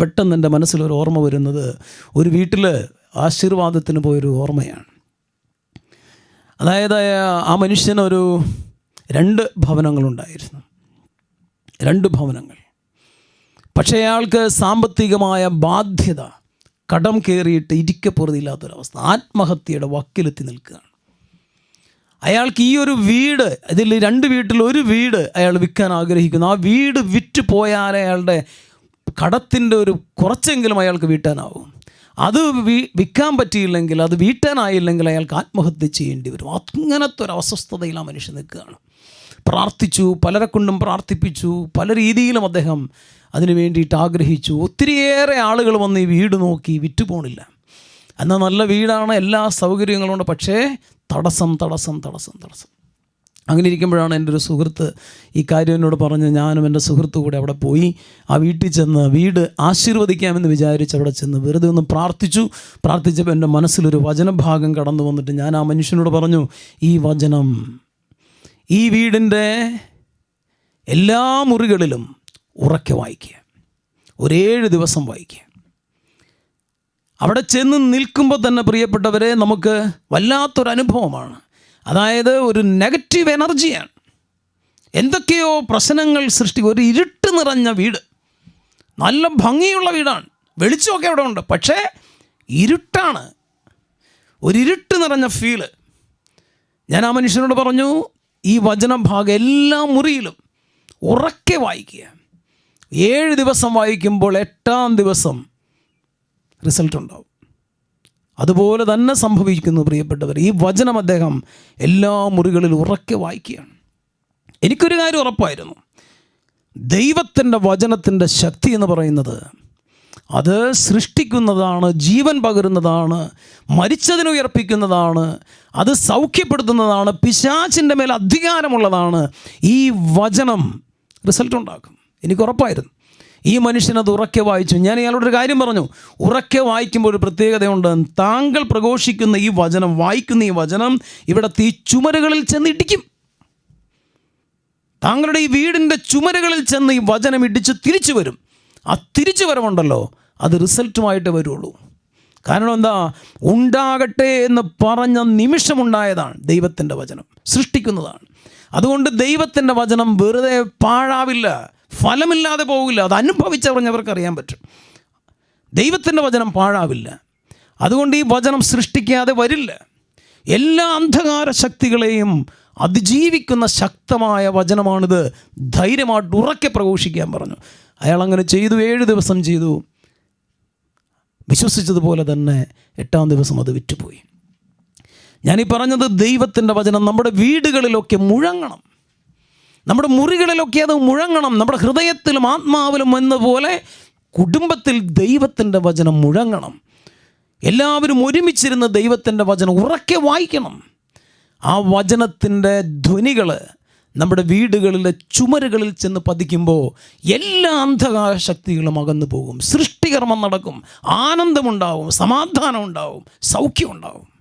പെട്ടെന്ന് എന്റെ മനസ്സിലൊരു ഓർമ്മ വരുന്നത് ഒരു വീട്ടിൽ ആശീർവാദത്തിന് പോയൊരു ഓർമ്മയാണ്. അതായത് ആ മനുഷ്യനൊരു രണ്ട് ഭവനങ്ങളുണ്ടായിരുന്നു. രണ്ട് ഭവനങ്ങൾ. പക്ഷേ അയാൾക്ക് സാമ്പത്തികമായ ബാധ്യത കടം കയറിയിട്ട് ഇരിക്കപ്പുറതില്ലാത്തൊരവസ്ഥ ആത്മഹത്യയുടെ വക്കിലെത്തി നിൽക്കുകയാണ്. അയാൾക്ക് ഈ ഒരു വീട് ഇതിൽ രണ്ട് വീട്ടിൽ ഒരു വീട് അയാൾ വിൽക്കാൻ ആഗ്രഹിക്കുന്നു. ആ വീട് വിറ്റ് പോയാൽ അയാളുടെ കടത്തിന്റെ ഒരു കുറച്ചെങ്കിലും അയാൾക്ക് വീട്ടാനാവും. അത് വിൽക്കാൻ പറ്റിയില്ലെങ്കിൽ അത് വീട്ടാനായില്ലെങ്കിൽ അയാൾക്ക് ആത്മഹത്യ ചെയ്യേണ്ടി വരും. അങ്ങനത്തെ ഒരു അസ്വസ്ഥതയിൽ ആ മനുഷ്യൻ നിൽക്കുകയാണ്. പ്രാർത്ഥിച്ചു പലരെ കൊണ്ടും പ്രാർത്ഥിപ്പിച്ചു പല രീതിയിലും അദ്ദേഹം അതിന് വേണ്ടിയിട്ട് ആഗ്രഹിച്ചു. ഒത്തിരിയേറെ ആളുകൾ വന്ന് ഈ വീട് നോക്കി വിറ്റുപോണില്ല. എന്നാൽ നല്ല വീടാണ് എല്ലാ സൗകര്യങ്ങളും ഉണ്ട്. പക്ഷേ തടസ്സം തടസ്സം തടസ്സം തടസ്സം. അങ്ങനെ ഇരിക്കുമ്പോഴാണ് എന്റെ ഒരു സുഹൃത്ത് ഈ കാര്യം എന്നോട് പറഞ്ഞ് ഞാനും എന്റെ സുഹൃത്തു കൂടെ അവിടെ പോയി ആ വീട്ടിൽ ചെന്ന് വീട് ആശീർവദിക്കാമെന്ന് വിചാരിച്ച് അവിടെ ചെന്ന് വെറുതെ ഒന്ന് പ്രാർത്ഥിച്ചു. പ്രാർത്ഥിച്ചപ്പോൾ എന്റെ മനസ്സിലൊരു വചനഭാഗം കടന്നു വന്നിട്ട് ഞാൻ ആ മനുഷ്യനോട് പറഞ്ഞു ഈ വചനം ഈ വീടിന്റെ എല്ലാ മുറികളിലും ഉറക്കെ വായിക്കുക. ഒരേഴ് ദിവസം വായിക്കുക. അവിടെ ചെന്ന് നിൽക്കുമ്പോൾ തന്നെ പ്രിയപ്പെട്ടവരെ നമുക്ക് വല്ലാത്തൊരു അനുഭവമാണ് അതായത് ഒരു നെഗറ്റീവ് എനർജിയാണ്. എന്തൊക്കെയോ പ്രശ്നങ്ങൾ സൃഷ്ടി ഒരു ഇരുട്ട് നിറഞ്ഞ വീട്. നല്ല ഭംഗിയുള്ള വീടാണ്. വെളിച്ചമൊക്കെ അവിടെ ഉണ്ട്. പക്ഷേ ഇരുട്ടാണ്. ഒരു ഇരുട്ട് നിറഞ്ഞ ഫീൽ ഞാൻ ആ മനുഷ്യനോട് പറഞ്ഞു ഈ വചനഭാഗം എല്ലാ മുറിയിലും ഉറക്കെ വായിക്കുക. ഏഴ് ദിവസം വായിക്കുമ്പോൾ എട്ടാം ദിവസം റിസൾട്ട് ഉണ്ടാവും. അതുപോലെ തന്നെ സംഭവിക്കുന്നു പ്രിയപ്പെട്ടവർ. ഈ വചനം അദ്ദേഹം എല്ലാ മുറികളിൽ ഉറക്കെ വായിക്കുകയാണ്. എനിക്കൊരു കാര്യം ഉറപ്പായിരുന്നു. ദൈവത്തിന്റെ വചനത്തിന്റെ ശക്തി എന്ന് പറയുന്നത് അത് സൃഷ്ടിക്കുന്നതാണ് ജീവൻ പകരുന്നതാണ് മരിച്ചതിനെ ഉയർപ്പിക്കുന്നതാണ് അത് സൗഖ്യപ്പെടുത്തുന്നതാണ് പിശാചിന്റെ മേൽ അധികാരമുള്ളതാണ് ഈ വചനം റിസൾട്ട് ഉണ്ടാക്കും എനിക്ക് ഉറപ്പായിരുന്നു. ഈ മനുഷ്യനത് ഉറക്കെ വായിച്ചു. ഞാൻ ഇയാളോട് ഒരു കാര്യം പറഞ്ഞു. ഉറക്കെ വായിക്കുമ്പോൾ ഒരു പ്രത്യേകതയുണ്ട്. താങ്കൾ പ്രഘോഷിക്കുന്ന ഈ വചനം വായിക്കുന്ന ഈ വചനം ഇവിടെ തീ ചുമരുകളിൽ ചെന്ന് ഇടിക്കും. താങ്കളുടെ ഈ വീടിന്റെ ചുമരുകളിൽ ചെന്ന് ഈ വചനം ഇടിച്ച് തിരിച്ചു വരും. ആ തിരിച്ചു വരവുണ്ടല്ലോ. അത് റിസൾട്ടുമായിട്ട് വരുള്ളൂ. കാരണം എന്താ? ഉണ്ടാകട്ടെ എന്ന് പറഞ്ഞ നിമിഷമുണ്ടായതാണ് ദൈവത്തിന്റെ വചനം. സൃഷ്ടിക്കുന്നതാണ്. അതുകൊണ്ട് ദൈവത്തിന്റെ വചനം വെറുതെ പാഴാവില്ല. ഫലമില്ലാതെ പോകില്ല. അത് അനുഭവിച്ചറിഞ്ഞവർക്ക് അറിയാൻ പറ്റും. ദൈവത്തിന്റെ വചനം പാഴാവില്ല. അതുകൊണ്ട് ഈ വചനം സൃഷ്ടിക്കാതെ വരില്ല. എല്ലാ അന്ധകാര ശക്തികളെയും അതിജീവിക്കുന്ന ശക്തമായ വചനമാണിത്. ധൈര്യമായിട്ട് ഉറക്കെ പ്രഘോഷിക്കാൻ പറഞ്ഞു. അയാൾ അങ്ങനെ ചെയ്തു ഏഴ് ദിവസം ചെയ്തു. വിശ്വസിച്ചതുപോലെ തന്നെ എട്ടാം ദിവസം അത് വിറ്റുപോയി. ഞാനീ പറഞ്ഞത് ദൈവത്തിന്റെ വചനം നമ്മുടെ വീടുകളിലൊക്കെ മുഴങ്ങണം. നമ്മുടെ മുറികളിലൊക്കെ അത് മുഴങ്ങണം. നമ്മുടെ ഹൃദയത്തിലും ആത്മാവിലും എന്നപോലെ കുടുംബത്തിൽ ദൈവത്തിന്റെ വചനം മുഴങ്ങണം. എല്ലാവരും ഒരുമിച്ചിരുന്ന് ദൈവത്തിന്റെ വചനം ഉറക്കെ വായിക്കണം. ആ വചനത്തിന്റെ ധ്വനികൾ നമ്മുടെ വീടുകളിലെ ചുമരുകളിൽ ചെന്ന് പതിക്കുമ്പോൾ എല്ലാ അന്ധകാര ശക്തികളും അകന്നു പോകും. സൃഷ്ടികർമ്മം നടക്കും. ആനന്ദമുണ്ടാവും. സമാധാനം ഉണ്ടാവും. സൗഖ്യം ഉണ്ടാവും.